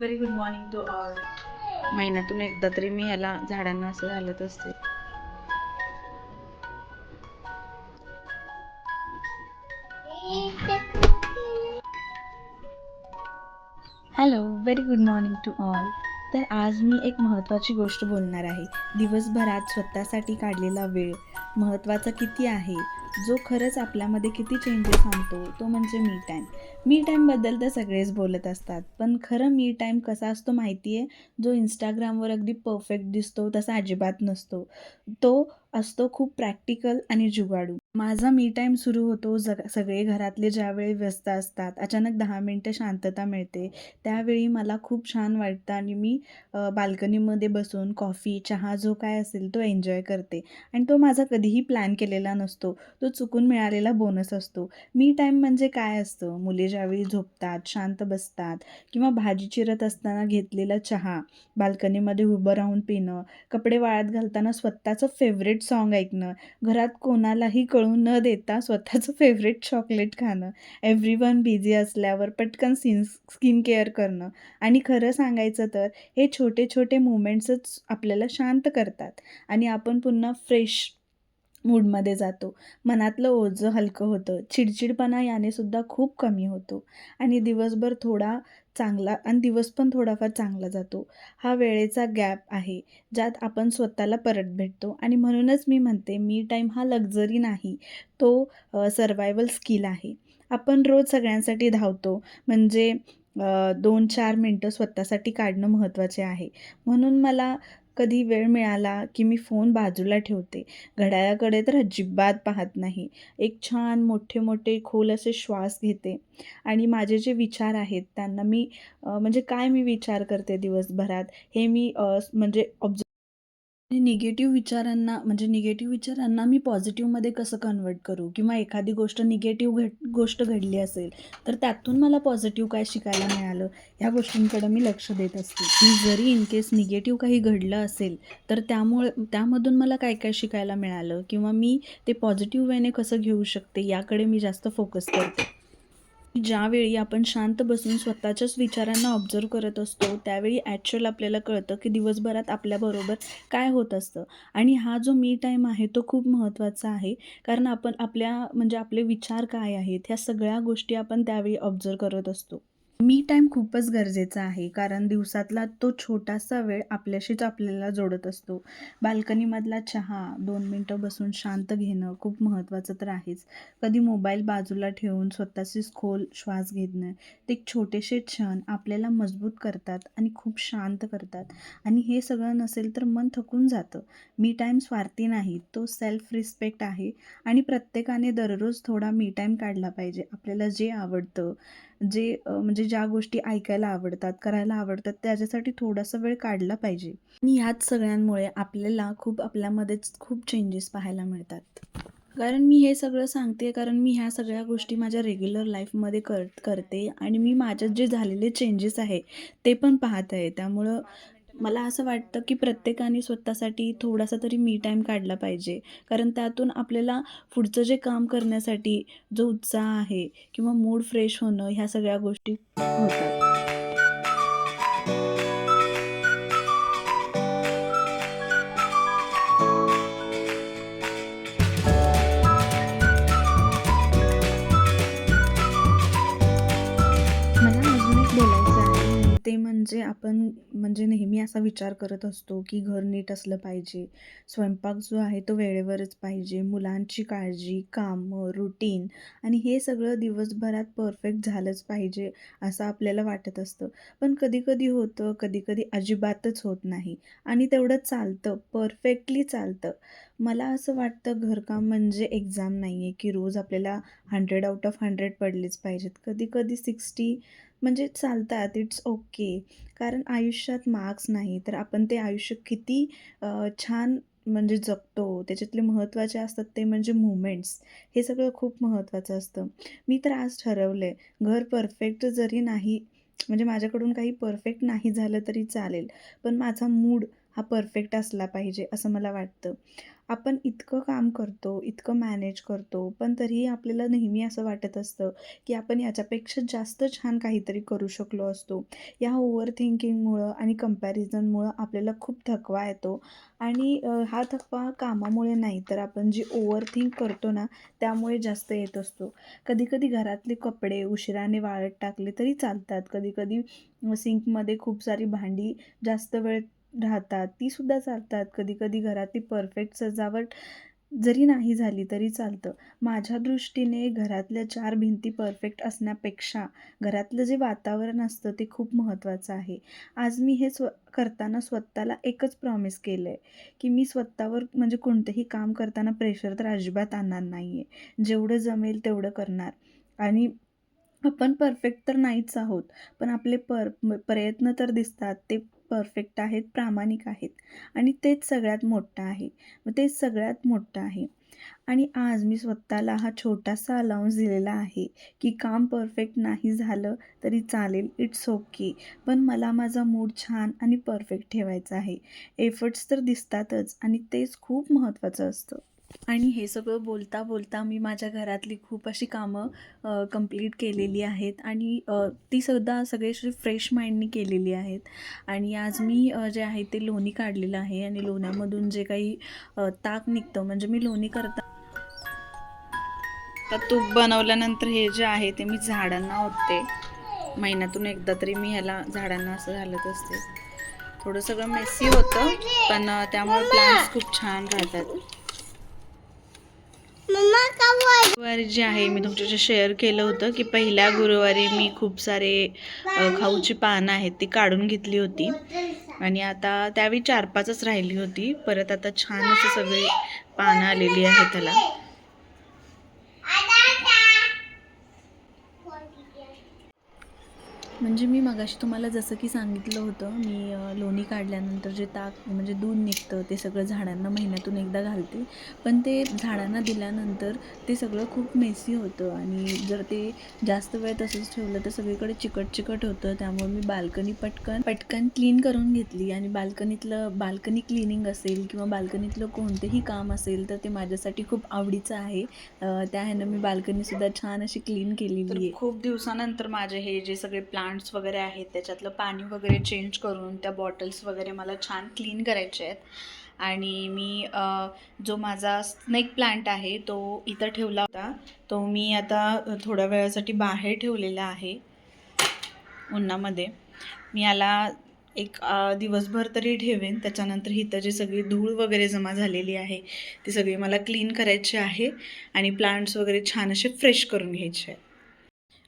Very good morning to all महिन्यातून एकदा तरी मी ह्याला झाडांना असं घालत असते. Hello very good morning to all तर आज मी एक महत्त्वाची गोष्ट बोलणार आहे. दिवसभरात स्वतःसाठी काढलेला वेळ महत्त्वाचा किती आहे? जो खरंच आपल्यामध्ये किती चेंजेस आणतो तो म्हणजे मी टाईम मी टाईमबद्दल तर सगळेच बोलत असतात पण खरं मी टाईम कसा असतो माहिती आहे जो इंस्टाग्रामवर अगदी परफेक्ट दिसतो तसा अजिबात नसतो. तो असतो खूप प्रॅक्टिकल आणि जुगाडू. माझा मी टाईम सुरू होतो जग सगळे घरातले ज्यावेळी व्यस्त असतात अचानक दहा मिनटं शांतता मिळते. त्यावेळी मला खूप छान वाटतं आणि मी बाल्कनीमध्ये बसून कॉफी चहा जो काय असेल तो एन्जॉय करते. आणि तो माझा कधीही प्लॅन केलेला नसतो. तो चुकून मिळालेला बोनस असतो. मी टाईम म्हणजे काय असतं? मुले ज्यावेळी झोपतात शांत बसतात किंवा भाजी चिरत असताना घेतलेला चहा बाल्कनीमध्ये उभं राहून पिणं कपडे वाळत घालताना स्वतःचं फेवरेट सॉन्ग ऐकणं. घरात कोणालाही कळून न देता स्वतःचं फेवरेट चॉकलेट खाणं. एव्हरी वन बिझी असल्यावर पटकन स्किन स्किन केअर करणं. आणि खरं सांगायचं तर हे छोटे छोटे मुमेंट्सच आपल्याला शांत करतात. आणि आपण पुन्हा फ्रेश मूडमध्ये जातो. मनातलं ओझं हलकं होतं. चिडचिडपणा याने सुद्धा खूप कमी होतो. आणि दिवसभर थोडा चांगला आणि दिवस पण थोडाफार चांगला जातो. हा वेळेचा गॅप आहे ज्यात आपण स्वतःला परत भेटतो. आणि म्हणूनच मी म्हणते मी टाईम हा लक्झरी नाही तो सर्वायवल स्किल आहे. आपण रोज सगळ्यांसाठी धावतो. म्हणजे दोन चार मिनटं स्वतःसाठी काढणं महत्त्वाचे आहे. म्हणून मला कधी वेळ मिळाला की मी फोन बाजूला ठेवते. घड्याळाकडे तर अजिबात पाहत नाही. एक छान मोठे मोठे खोल असे श्वास घेते. आणि माझे जे विचार आहेत त्यांना मी म्हणजे काय मी विचार करते दिवसभरात? हे मी म्हणजे म्हणजे निगेटिव्ह विचारांना म्हणजे निगेटिव्ह विचारांना मी पॉझिटिव्हमध्ये कसं कन्वर्ट करू? किंवा एखादी गोष्ट निगेटिव्ह घड गोष्ट घडली असेल तर त्यातून मला पॉझिटिव्ह काय शिकायला मिळालं? ह्या गोष्टींकडे मी लक्ष देत असते. की जरी इन केस निगेटिव्ह काही घडलं असेल तर त्यामुळे त्यामधून मला काय काय शिकायला मिळालं? किंवा मी ते पॉझिटिव्ह वेने कसं घेऊ शकते? याकडे मी जास्त फोकस करते. ज्यावेळी आपण शांत बसून स्वतःच्याच विचारांना ऑब्झर्व करत असतो त्यावेळी ॲक्च्युअल आपल्याला कळतं की दिवसभरात आपल्याबरोबर काय होत असतं. आणि हा जो मी टाईम आहे तो खूप महत्त्वाचा आहे. कारण आपण आपल्या म्हणजे आपले विचार काय आहेत ह्या सगळ्या गोष्टी आपण त्यावेळी ऑब्झर्व करत असतो. मी टाईम खूपच गरजेचा आहे कारण दिवसातला तो छोटासा वेळ आपल्याशीच आपल्याला जोडत असतो. बाल्कनीमधला चहा दोन मिनटं बसून शांत घेणं खूप महत्त्वाचं तर आहेच. कधी मोबाईल बाजूला ठेवून स्वतःशीच खोल श्वास घेणं ते एक छोटेसे क्षण आपल्याला मजबूत करतात आणि खूप शांत करतात. आणि हे सगळं नसेल तर मन थकून जातं. मी टाईम स्वार्थी नाही तो सेल्फ रिस्पेक्ट आहे. आणि प्रत्येकाने दररोज थोडा मी टाईम काढला पाहिजे आपल्याला जे आवडतं. जे म्हणजे ज्या गोष्टी ऐकायला आवडतात करायला आवडतात त्याच्यासाठी थोडासा वेळ काढला पाहिजे. आणि ह्याच सगळ्यांमुळे आपल्याला खूप आपल्यामध्येच खूप चेंजेस पाहायला मिळतात. कारण मी हे सगळं सांगते कारण मी ह्या सगळ्या गोष्टी माझ्या रेग्युलर लाईफमध्ये कर करते आणि मी माझ्यात जे झालेले चेंजेस आहे ते पण पाहत आहे. त्यामुळं मला असं वाटतं की प्रत्येकाने स्वतःसाठी थोडासा तरी मी टाईम काढला पाहिजे. कारण त्यातून आपल्याला पुढचं जे काम करण्यासाठी जो उत्साह आहे किंवा मूड फ्रेश होणं ह्या सगळ्या गोष्टी होतात. म्हणजे आपण म्हणजे नेहमी असा विचार करत असतो की घर नीट असलं पाहिजे. स्वयंपाक जो आहे तो वेळेवरच पाहिजे. मुलांची काळजी कामं रुटीन आणि हे सगळं दिवसभरात परफेक्ट झालंच पाहिजे असं आपल्याला वाटत असतं. पण कधीकधी होतं कधी कधी अजिबातच होत नाही आणि तेवढं चालतं परफेक्टली चालतं. मला असं वाटतं घरकाम म्हणजे एक्झाम नाही आहे की रोज आपल्याला हंड्रेड आउट ऑफ हंड्रेड पडलेच पाहिजेत. कधी कधी सिक्स्टी म्हणजे चालतात इट्स ओके कारण आयुष्यात मार्क्स नाही तर आपण ते आयुष्य किती छान म्हणजे जगतो. त्याच्यातले महत्त्वाचे असतात ते म्हणजे मुमेंट्स हे सगळं खूप महत्त्वाचं असतं. मी तर आज ठरवलं आहे घर परफेक्ट जरी नाही म्हणजे माझ्याकडून काही परफेक्ट नाही झालं तरी चालेल पण माझा मूड हा परफेक्ट असला पाहिजे असं मला वाटतं. आपण इतकं काम करतो इतकं मॅनेज करतो पण तरीही आपल्याला नेहमी असं वाटत असतं की आपण याच्यापेक्षा जास्त छान काहीतरी करू शकलो असतो. या ओव्हर थिंकिंगमुळं आणि कम्पॅरिझनमुळं आपल्याला खूप थकवा येतो. आणि हा थकवा कामामुळे नाही तर आपण जी ओव्हर थिंक करतो ना त्यामुळे जास्त येत असतो. कधीकधी घरातले कपडे उशिराने वाळत टाकले तरी चालतात. कधीकधी सिंकमध्ये खूप सारी भांडी जास्त वेळ राहतात तीसुद्धा चालतात. कधी कधी घरातली परफेक्ट सजावट जरी नाही झाली तरी चालतं. माझ्या दृष्टीने घरातल्या चार भिंती परफेक्ट असण्यापेक्षा घरातलं जे वातावरण असतं ते खूप महत्त्वाचं आहे. आज मी हे स्व करताना स्वतःला एकच प्रॉमिस केलं आहे की मी स्वतःवर म्हणजे कोणतंही काम करताना प्रेशर तर अजिबात आणणार नाही आहे जेवढं जमेल तेवढं करणार. आणि आपण परफेक्ट तर नाहीच आहोत पण आपले पर प्रयत्न तर दिसतात ते परफेक्ट आहेत प्रामाणिक आहेत. आणि तेच सगळ्यात मोठं आहे. मग तेच सगळ्यात मोठं आहे. आणि आज मी स्वतःला हा छोटासा अलाउन्स दिलेला आहे की काम परफेक्ट नाही झालं तरी चालेल इट्स ओके पण मला माझा मूड छान आणि परफेक्ट ठेवायचा आहे. एफर्ट्स तर दिसतातच आणि तेच खूप महत्त्वाचं असतं. आणि हे सगळं बोलता बोलता मी माझ्या घरातली खूप अशी कामं कंप्लीट केलेली आहेत. आणि ती सुद्धा सगळे अशी फ्रेश माइंडनी केलेली आहेत. आणि आज मी जे आहे ते लोणी काढलेलं आहे आणि लोण्यामधून जे काही ताक निघतं म्हणजे मी लोणी करता तर तूप बनवल्यानंतर हे जे आहे ते मी झाडांना ओतते. महिन्यातून एकदा तरी मी ह्याला झाडांना असं घालत असते. थोडं सगळं मेसी होतं पण त्यामुळे प्लांट्स खूप छान राहतात. गुरुवारी जे आहे मी तुमच्याशी शेअर केलं होतं की पहिल्या गुरुवारी मी खूप सारे खाऊची पानं आहेत ती काढून घेतली होती. आणि आता त्यावेळी चार पाचच राहिली होती. परत आता छान असं सगळी पानं आलेली आहेत त्याला. म्हणजे मी मगाशी तुम्हाला जसं की सांगितलं होतं मी लोणी काढल्यानंतर जे ताक म्हणजे दूध निघतं ते सगळं झाडांना महिन्यातून एकदा घालते. पण ते झाडांना दिल्यानंतर ते सगळं खूप मेसी होतं आणि जर ते जास्त वेळ तसंच ठेवलं तर सगळीकडे चिकट चिकट होतं. त्यामुळे मी बाल्कनी पटकन पटकन क्लीन करून घेतली आणि बाल्कनीतलं बाल्कनी क्लिनिंग असेल किंवा बाल्कनीतलं कोणतेही काम असेल तर ते माझ्यासाठी खूप आवडीचं आहे. त्या ह्यानं मी बाल्कनीसुद्धा छान अशी क्लीन केलेली आहे. खूप दिवसानंतर माझे हे जे सगळे प्लांट्स वगैरे आहेत त्याच्यातलं पाणी वगैरे चेंज करून त्या बॉटल्स वगैरे मला छान क्लीन करायचे आहेत. आणि मी जो माझा स्नेक प्लांट आहे तो इथं ठेवला होता. तो मी आता थोड्या वेळासाठी बाहेर ठेवलेला आहे उन्हामध्ये. मी याला एक दिवसभर तरी ठेवेन. त्याच्यानंतर इथं जी सगळी धूळ वगैरे जमा झालेली आहे ती सगळी मला क्लीन करायची आहे आणि प्लांट्स वगैरे छान असे फ्रेश करून घ्यायचे आहेत.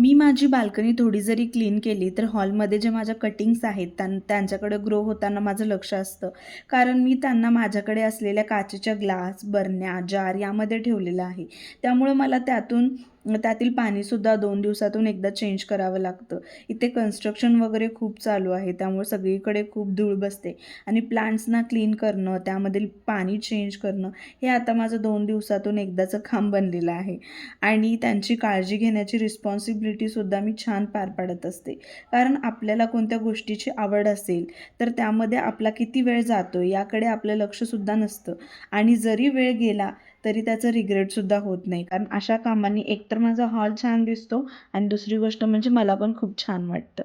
मी माझी बाल्कनी थोडी जरी क्लीन केली तर हॉलमध्ये जे माझ्या कटिंग्स आहेत त्यां त्यांच्याकडे ग्रो होताना माझं लक्ष असतं. कारण मी त्यांना माझ्याकडे असलेल्या काचेच्या ग्लास बरण्या जार यामध्ये ठेवलेलं आहे. त्यामुळं मला त्यातून त्यातील पाणीसुद्धा दोन दिवसातून एकदा चेंज करावं लागतं. इथे कन्स्ट्रक्शन वगैरे खूप चालू आहे त्यामुळे सगळीकडे खूप धूळ बसते. आणि प्लांट्सना क्लीन करणं त्यामधील पाणी चेंज करणं हे आता माझं दोन दिवसातून एकदाचं काम बनलेलं आहे. आणि त्यांची काळजी घेण्याची रिस्पॉन्सिबिलिटीसुद्धा मी छान पार पाडत असते. कारण आपल्याला कोणत्या गोष्टीची आवड असेल तर त्यामध्ये आपला किती वेळ जातो याकडे आपलं लक्षसुद्धा नसतं. आणि जरी वेळ गेला तरी त्याचं रिग्रेटसुद्धा होत नाही. कारण अशा कामांनी एकतर माझा हॉल छान दिसतो आणि दुसरी गोष्ट म्हणजे मला पण खूप छान वाटतं.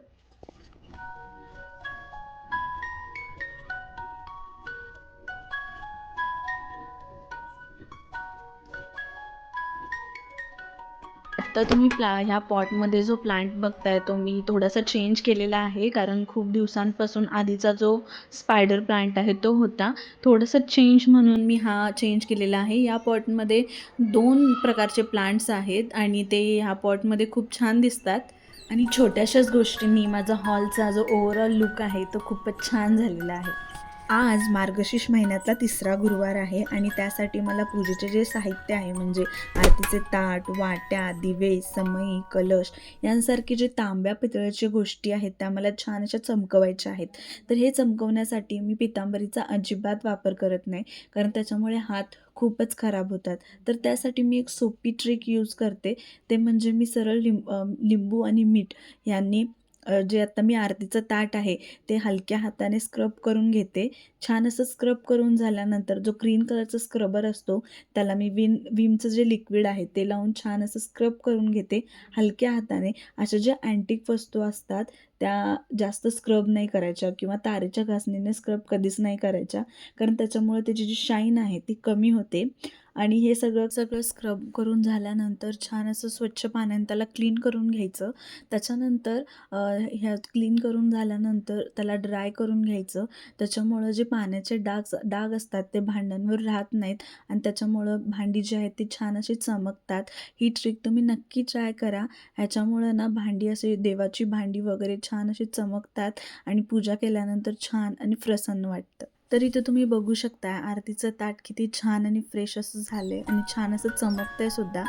तर तुम्ही प्ला ह्या पॉटमध्ये जो प्लांट बघताय तो मी थोडासा चेंज केलेला आहे. कारण खूप दिवसांपासून आधीचा जो स्पायडर प्लांट आहे तो होता. थोडंसं चेंज म्हणून मी हा चेंज केलेला आहे. या पॉटमध्ये दोन प्रकारचे प्लांट्स आहेत आणि ते ह्या पॉटमध्ये खूप छान दिसतात. आणि छोट्याशाच गोष्टींनी माझा हॉलचा जो ओव्हरऑल लुक आहे तो खूपच छान झालेला आहे. आज मार्गशीर्ष महिन्यातला तिसरा गुरुवार आहे आणि त्यासाठी मला पूजेचे जे साहित्य आहे म्हणजे आरतीचे ताट वाट्या दिवे समई कलश यांसारखे जे तांब्या पितळ्याच्या गोष्टी आहेत त्या मला छान अशा चमकवायच्या आहेत. तर हे चमकवण्यासाठी मी पितांबरीचा अजिबात वापर करत नाही कारण त्याच्यामुळे हात खूपच खराब होतात. तर त्यासाठी मी एक सोपी ट्रिक यूज करते. ते म्हणजे मी सरळ लिंब लिंबू आणि मीठ यांनी जे आता मी आरतीचं ताट आहे ते हलक्या हाताने स्क्रब करून घेते. छान असं स्क्रब करून झाल्यानंतर जो ग्रीन कलरचा स्क्रबर असतो त्याला मी विन विमचं जे लिक्विड आहे ते लावून छान असं स्क्रब करून घेते हलक्या हाताने. अशा ज्या अँटिक वस्तू असतात त्या जास्त स्क्रब नाही करायच्या किंवा तारेच्या घासणीने स्क्रब कधीच नाही करायच्या. कारण त्याच्यामुळे त्याची जी शाईन आहे ती कमी होते. आणि हे सगळं सगळं स्क्रब करून झाल्यानंतर छान असं स्वच्छ पाण्याने त्याला क्लीन करून घ्यायचं. त्याच्यानंतर ह्या क्लीन करून झाल्यानंतर त्याला ड्राय करून घ्यायचं. त्याच्यामुळं जे पाण्याचे डाग डाग असतात ते भांड्यांवर राहत नाहीत आणि त्याच्यामुळं भांडी जी आहेत ती छान अशी चमकतात. ही ट्रिक तुम्ही नक्की ट्राय करा. ह्याच्यामुळं ना भांडी अशी देवाची भांडी वगैरे छान अशी चमकतात आणि पूजा केल्यानंतर छान आणि प्रसन्न वाटतं. तर इथं तुम्ही बघू शकता आरतीचं ताट किती छान आणि फ्रेश असं झालंय आणि छान असं चमकतंय सुद्धा.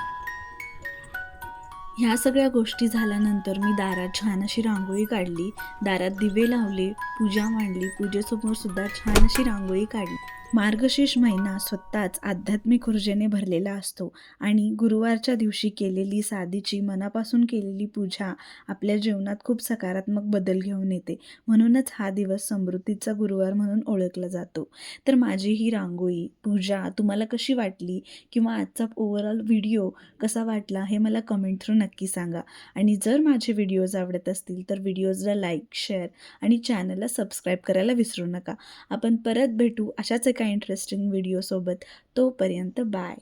ह्या सगळ्या गोष्टी झाल्यानंतर मी दारात छान अशी रांगोळी काढली दारात दिवे लावले पूजा मांडली पूजेसमोर सुद्धा छान अशी रांगोळी काढली. मार्गशीर्ष महिना स्वतःच आध्यात्मिक ऊर्जेने भरलेला असतो आणि गुरुवारच्या दिवशी केलेली साधीची मनापासून केलेली पूजा आपल्या जीवनात खूप सकारात्मक बदल घेऊन येते. म्हणूनच हा दिवस समृद्धीचा गुरुवार म्हणून ओळखला जातो. तर माझी ही रांगोळी पूजा तुम्हाला कशी वाटली किंवा आजचा ओव्हरऑल व्हिडिओ कसा वाटला हे मला कमेंट थ्रू नक्की सांगा. आणि जर माझे व्हिडिओज आवडत असतील तर व्हिडिओजला लाईक शेअर आणि चॅनलला सबस्क्राईब करायला विसरू नका. आपण परत भेटू अशाच एका इंटरेस्टिंग व्हिडिओसोबत तोपर्यंत बाय